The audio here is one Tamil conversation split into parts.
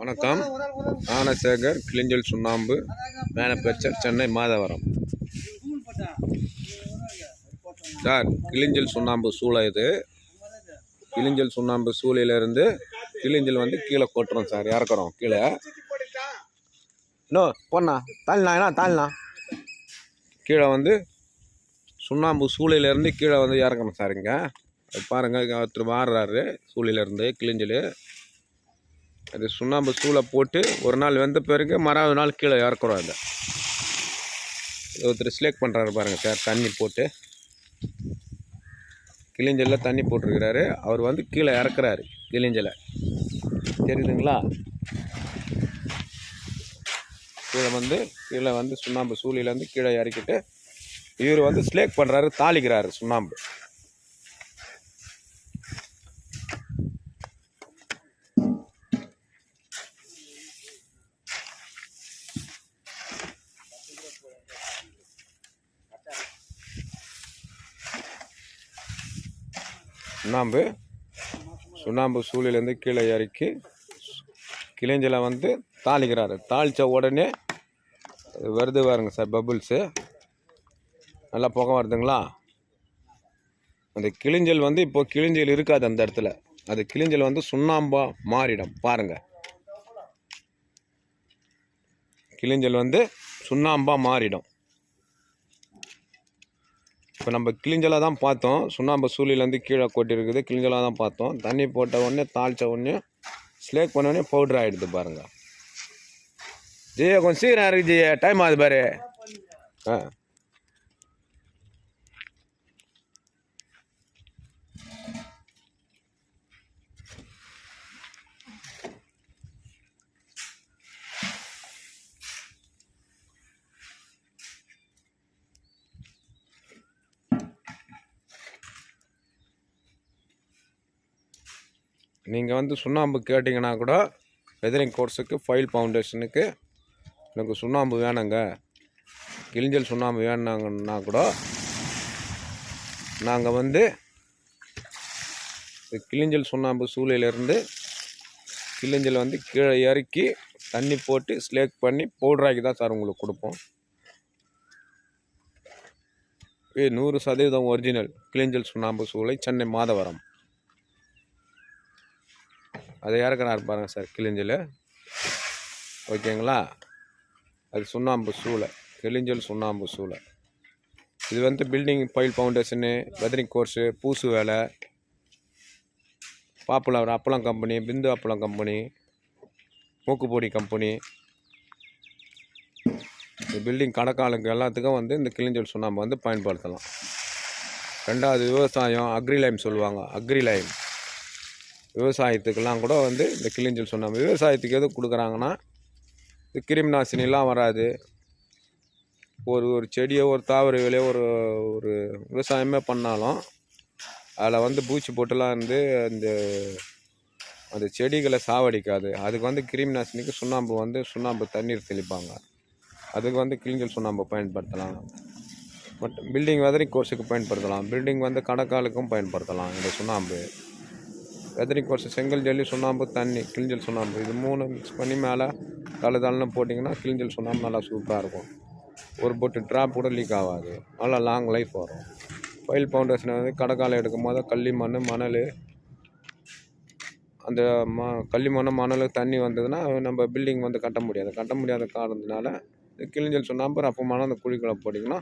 வணக்கம். ஆனசேகர் கிளிஞ்சல் சுண்ணாம்பு மேனப்பேச்சர் சென்னை மாதவரம். சார் கிளிஞ்சல் சுண்ணாம்பு சூளை இது. கிளிஞ்சல் சுண்ணாம்பு சூளையிலேருந்து கிளிஞ்சல் வந்து கீழே கொட்டுறோம் சார் இறக்குறோம் கீழே. நோ பொண்ணா தாழ்னா என்ன தாழ்னா. கீழே வந்து சுண்ணாம்பு சூளையிலேருந்து கீழே வந்து இறக்கணும் சார் இங்கே. பாருங்கள் ஒருத்தர் மாறுறாரு சூளையிலேருந்து கிளிஞ்சல். அது சுண்ணாம்பு சூளை போட்டு ஒரு நாள் வெந்த பிறகு மறாவது நாள் கீழே இறக்குறோம் அதை. ஒருத்தர் ஸ்லேக் பண்ணுறாரு பாருங்கள் சார் தண்ணி போட்டு. கிளிஞ்சலில் தண்ணி போட்டிருக்கிறாரு. அவர் வந்து கீழே இறக்குறாரு கிளிஞ்சலை தெரியுதுங்களா? கீழே வந்து கீழே வந்து சுண்ணாம்பு சூழிலேருந்து கீழே இறக்கிட்டு இவர் வந்து ஸ்லேக் பண்ணுறாரு தாளிக்கிறாரு சுண்ணாம்பு. சுண்ணாம்பு. சுண்ணாம்பு சூழிலேருந்து கீழே இறக்கி கிளைஞ்சலை வந்து தாளிக்கிறாரு. தாளித்த உடனே வருது பாருங்க சார் பபுள்ஸு நல்லா புகை வருதுங்களா? அந்த கிளிஞ்சல் வந்து இப்போ கிளிஞ்சல் இருக்காது அந்த இடத்துல. அது கிளிஞ்சல் வந்து சுண்ணாம்பாக மாறிடும். பாருங்கள் கிளிஞ்சல் வந்து சுண்ணாம்பாக மாறிடும். இப்போ நம்ம கிளிஞ்சலாக தான் பார்த்தோம். சுண்ணாம்பு சூழிலேருந்து கீழே கொட்டிருக்குது கிளிஞ்சலாக தான் பார்த்தோம். தண்ணி போட்ட உடனே தாளித்த உடனே ஸ்லேக் பண்ண உடனே பவுட்ரு ஆகிடுது பாருங்கள் ஜியா கொஞ்சம் சீக்கிரம் இருக்கு ஜியா. டைம் ஆகுது பாரு. ஆ. நீங்கள் வந்து சுண்ணாம்பு கேட்டிங்கன்னா கூட வெதரிங் கோர்ஸுக்கு ஃபைல் ஃபவுண்டேஷனுக்கு எனக்கு சுண்ணாம்பு வேணுங்க. கிழிஞ்சல் சுண்ணாம்பு வேணுங்கன்னா கூட நாங்கள் வந்து கிழிஞ்சல் சுண்ணாம்பு சூளையிலேருந்து கிழிஞ்சல் வந்து கீழே இறக்கி தண்ணி போட்டு ஸ்லேக் பண்ணி பவுடராக்கி தான் சார் உங்களுக்கு கொடுப்போம். நூறு சதவீதம் ஒரிஜினல் கிளிஞ்சல் சுண்ணாம்பு சூளை சென்னை மாதவரம். அதை இறக்குறாரு பாருங்க சார் கிளிஞ்சல். ஓகேங்களா? அது சுண்ணாம்பு சூளை. கிளிஞ்சல் சுண்ணாம்பு சூளை. இது வந்து building pile foundation weathering course பூசு வேலை. பாப்புலர் அப்பளம் கம்பெனி பிந்து அப்பளம் கம்பெனி மூக்குப்பொடி கம்பெனி இந்த பில்டிங் கணக்காளுக்கு எல்லாத்துக்கும் வந்து இந்த கிளிஞ்சல் சுண்ணாம்பு வந்து பயன்படுத்தலாம். ரெண்டாவது விவசாயம் அக்ரி லைம் சொல்லுவாங்க அக்ரி லைம் விவசாயத்துக்கெல்லாம் கூட வந்து இந்த கிளிஞ்சல் சுண்ணாம்பு. விவசாயத்துக்கு எது கொடுக்குறாங்கன்னா இந்த கிருமி நாசினிலாம் வராது. ஒரு ஒரு செடியோ ஒரு தாவர விலையோ ஒரு ஒரு விவசாயமே பண்ணாலும் அதில் வந்து பூச்சி போட்டுலாம் இருந்து அந்த அந்த செடிகளை சாவடிக்காது. அதுக்கு வந்து கிருமி நாசினிக்கு சுண்ணாம்பு வந்து சுண்ணாம்பு தண்ணீர் தெளிப்பாங்க. அதுக்கு வந்து கிளிஞ்சல் சுண்ணாம்பு பயன்படுத்தலாம். பட் பில்டிங் வெதரிங் கோர்ஸுக்கு பயன்படுத்தலாம். பில்டிங் வந்து கடக்காலுக்கும் பயன்படுத்தலாம் இந்த சுண்ணாம்பு. வெதரிங் கோர்ஸ் செங்கல் ஜல்லி சுண்ணாம்பு தண்ணி கிழிஞ்சல் சுண்ணாம்பு. இது மூணு மிக்ஸ் பண்ணி மேலே தழுதாள்னு போட்டிங்கன்னா கிழிஞ்சல் சுண்ணாம்பு நல்லா சூப்பராக இருக்கும். ஒரு போட்டு ட்ராப் கூட லீக் ஆகாது. நல்லா லாங் லைஃப் வரும். ஃபைல் ஃபவுண்டேஷன் வந்து கடைக்கால எடுக்கும் போது கள்ளி மண் மணல் அந்த ம கள்ளி மண் மணல் தண்ணி வந்ததுன்னா நம்ம பில்டிங் வந்து கட்ட முடியாது. கட்ட முடியாத காரணத்தினால கிழிஞ்சல் சொன்னால் சுண்ணாம்பு ரப்பமான அந்த குழிக்குள்ளே போட்டிங்கன்னா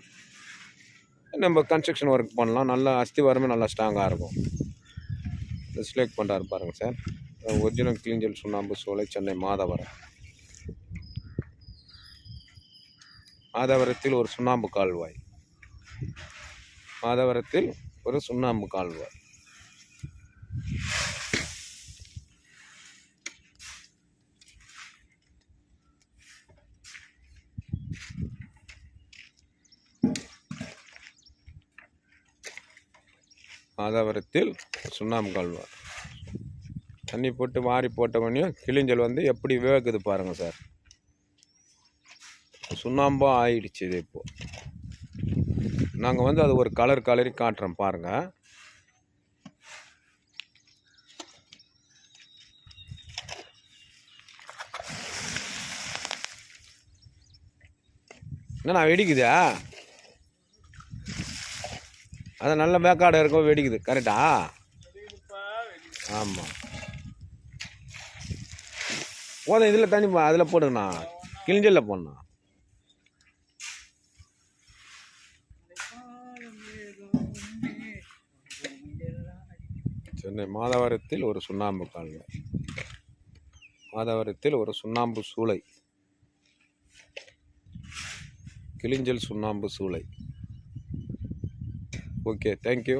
நம்ம கன்ஸ்ட்ரக்ஷன் ஒர்க் பண்ணலாம். நல்லா அஸ்திவாரமே நல்லா ஸ்ட்ராங்காக இருக்கும். செலக்ட் பண்ணுறாரு பாருங்கள் சார். ஒரிஜினல் கிளிஞ்சல் சுண்ணாம்பு சோலை சென்னை மாதவரம். மாதவரத்தில் ஒரு சுண்ணாம்பு கால்வாய். மாதவரத்தில் ஒரு சுண்ணாம்பு கால்வாய். மாதவரத்தில் சுண்ணாம்பு கால்வாய். தண்ணி போட்டு மாறி போட்டவனையும் கிளிஞ்சல் வந்து எப்படி வேகுது பாருங்கள் சார். சுண்ணாம்பும் ஆயிடுச்சு இது இப்போது நாங்கள் வந்து அது ஒரு கலர் கலரி காட்டுறோம் பாருங்கள் என்னண்ணா வெடிக்குதா? அது நல்ல மேக்காடு இருக்கும் வெடிக்குது. கரெக்டா ஆமாம் போதும் இதில் தண்ணி அதில் போடுங்கண்ணா கிழிஞ்சலில் போடணா சென்னை மாதவரத்தில் ஒரு சுண்ணாம்பு கால்வாய். மாதவரத்தில் ஒரு சுண்ணாம்பு சூளை. கிளிஞ்சல் சுண்ணாம்பு சூளை. Okay thank you